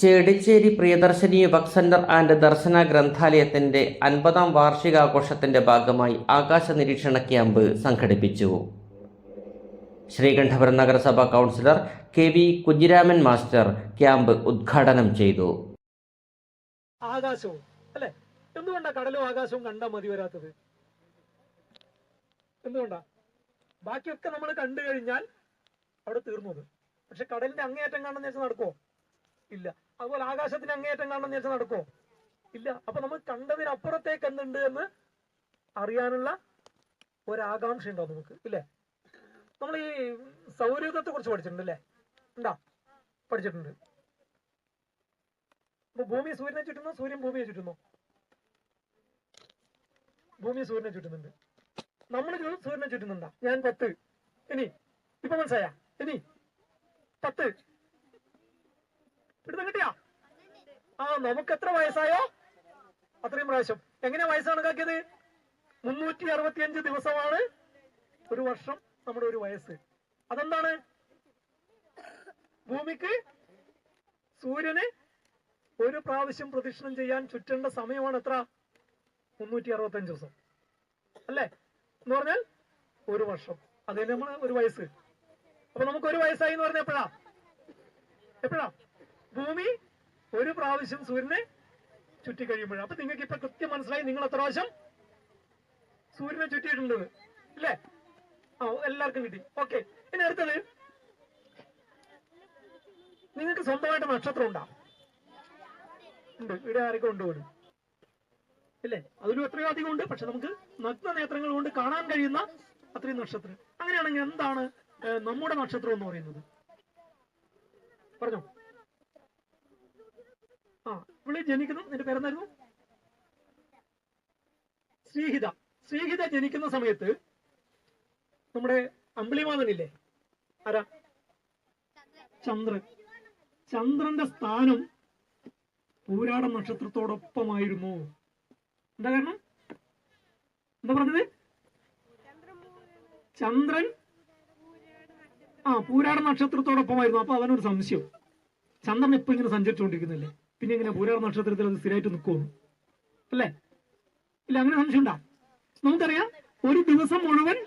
Chedicheri Priyadarshini Yuvak centre and Darshana ഗ്രന്ഥാലയത്തിന്റെ അൻപതാം വാർഷികാഘോഷത്തിന്റെ ഭാഗമായി ആകാശ നിരീക്ഷണ ക്യാമ്പ് സംഘടിപ്പിച്ചു. ശ്രീകണ്ഠപുരം നഗരസഭാ councillor K V Kunhiraman master camp ഉദ്ഘാടനം ചെയ്തു. ആകാശവും അല്ലെ? എന്തുകൊണ്ടാ കടലും ആകാശവും കണ്ടാൽ മതി വരാത്തത്? എന്തുകൊണ്ടാ? ബാക്കിയൊക്കെ നമ്മൾ കണ്ടു കഴിഞ്ഞാൽ അവിടെ തീർന്നത് പക്ഷെ കടലിന്റെ അങ്ങേയറ്റം കാണുന്ന വെച്ചാൽ നടക്കോ ഇല്ല. അതുപോലെ അങ്ങേറ്റം അങ്ങേയറ്റം എന്ന് വെച്ചാൽ നടക്കോ ഇല്ല. അപ്പൊ നമ്മൾ കണ്ടതിനപ്പുറത്തേക്ക് എന്തുണ്ട് എന്ന് അറിയാനുള്ള ഒരാകാംക്ഷ ഉണ്ടോ നമുക്ക്? ഇല്ലേ? നമ്മൾ ഈ സൗരയൂഥത്തെ കുറിച്ച് പഠിച്ചിട്ടുണ്ട് അല്ലേ ഉണ്ടാ? പഠിച്ചിട്ടുണ്ട്. അപ്പൊ ഭൂമി സൂര്യനെ ചുറ്റുന്നോ സൂര്യൻ ഭൂമിയെ ചുറ്റുന്നോ. ഭൂമി സൂര്യനെ ചുറ്റുന്നുണ്ട്. നമ്മൾ സൂര്യനെ ചുറ്റുന്നുണ്ടാ? ഞാൻ പത്ത്. ഇനി ഇപ്പൊ മനസ്സായ ഇനി പത്ത്. പിടുത്തം കിട്ടിയാ? ആ നമുക്ക് എത്ര വയസ്സായോ? അത്രയും പ്രാവശ്യം. എങ്ങനെയാ വയസ്സ് കണക്കാക്കിയത് മുന്നൂറ്റി അറുപത്തിയഞ്ച് ദിവസമാണ് ഒരു വർഷം നമ്മുടെ ഒരു വയസ്സ്. അതെന്താണ്? ഭൂമിക്ക് സൂര്യന് ഒരു പ്രാവശ്യം പ്രദക്ഷിണം ചെയ്യാൻ ചുറ്റേണ്ട സമയമാണ് എത്ര? മുന്നൂറ്റി അറുപത്തി അഞ്ച് ദിവസം. അല്ലേ? എന്ന് പറഞ്ഞാൽ ഒരു വർഷം. അതിന് നമ്മൾ ഒരു വയസ്സ്. അപ്പൊ നമുക്ക് ഒരു വയസ്സായി എന്ന് പറഞ്ഞ എപ്പോഴാ? എപ്പോഴാ? ഭൂമി ഒരു പ്രാവശ്യം സൂര്യനെ ചുറ്റി കഴിയുമ്പോഴാണ് അപ്പൊ നിങ്ങൾക്ക് ഇപ്പൊ കൃത്യം മനസ്സിലായി നിങ്ങൾ എത്ര പ്രാവശ്യം സൂര്യനെ ചുറ്റിയിട്ടുണ്ട് അല്ലേ? ആ എല്ലാവർക്കും കിട്ടി. ഓക്കെ. ഇനി അടുത്തത്. നിങ്ങൾക്ക് സ്വന്തമായിട്ട് നക്ഷത്രം ഉണ്ടാവും ഉണ്ട്. ഇവിടെ ആരൊക്കെ ഉണ്ടോ അല്ലേ അതിലും എത്രയോ അധികം ഉണ്ട്. പക്ഷെ നമുക്ക് നഗ്ന നേത്രങ്ങൾ കൊണ്ട് കാണാൻ കഴിയുന്ന അത്രയും നക്ഷത്രം. അങ്ങനെയാണെങ്കിൽ എന്താണ് നമ്മുടെ നക്ഷത്രം എന്ന് പറയുന്നത്? പറഞ്ഞോ. ആ പുള്ളി ജനിക്കുന്നു. നിന്റെ പേരെന്തായിരുന്നു? ശ്രീഹിത. ശ്രീഹിത ജനിക്കുന്ന സമയത്ത് നമ്മുടെ അമ്പിളിമാതനില്ലേ? ആരാ? ചന്ദ്രൻ. ചന്ദ്രന്റെ സ്ഥാനം പൂരാട നക്ഷത്രത്തോടൊപ്പമായിരുന്നു. എന്താ കാരണം? എന്താ പറഞ്ഞത്? ചന്ദ്രൻ ആ പൂരാട നക്ഷത്രത്തോടൊപ്പമായിരുന്നു. അപ്പൊ അവനൊരു സംശയം. ചന്ദ്രൻ ഇപ്പൊ ഇങ്ങനെ സഞ്ചരിച്ചുകൊണ്ടിരിക്കുന്നില്ലേ പിന്നെ ഇങ്ങനെ പൂരാട നക്ഷത്രത്തിൽ അത് സ്ഥിരമായിട്ട് നിൽക്കുമോ അല്ലേ? ഇല്ല അങ്ങനെ സംശയം ഉണ്ടാ നമുക്കറിയാം ഒരു ദിവസം മുഴുവൻ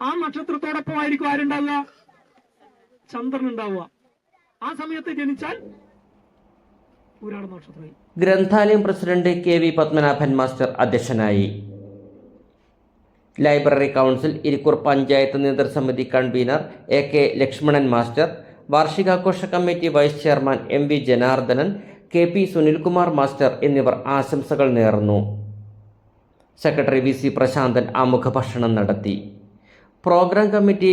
ആ നക്ഷത്രത്തോടൊപ്പം ആയിരിക്കും ആരുണ്ടാവുക? ചന്ദ്രൻ ഉണ്ടാവുക. ആ സമയത്ത് ജനിച്ചാൽ പൂരാട നക്ഷത്രമായി ഗ്രന്ഥാലയം president K V Padmanabhan master അധ്യക്ഷനായി. Library council Irikkur panchayat നേതൃസമിതി convener A K Lakshmanan master വാർഷികാഘോഷ committee vice chairman M V Janardhanan K P Sunilkumar master എന്നിവർ ആശംസകൾ നേർന്നു. സെക്രട്ടറി വി സി പ്രശാന്തൻ ആമുഖ ഭക്ഷണം നടത്തി. Programme committee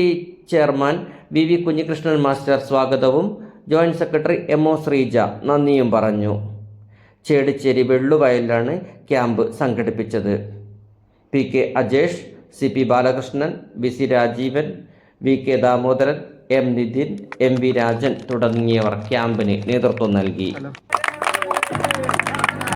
chairman V V Kunhikrishnan master സ്വാഗതവും joint secretary M O Sreeja നന്ദിയും പറഞ്ഞു. ചേടിച്ചേരി വെള്ളുവയലിലാണ് ക്യാമ്പ് സംഘടിപ്പിച്ചത്. P K Ajesh C P Balakrishnan V C Rajeevan V K Damodaran M Nithin M V Rajan തുടങ്ങിയവർ ക്യാമ്പിന് നേതൃത്വം നൽകി.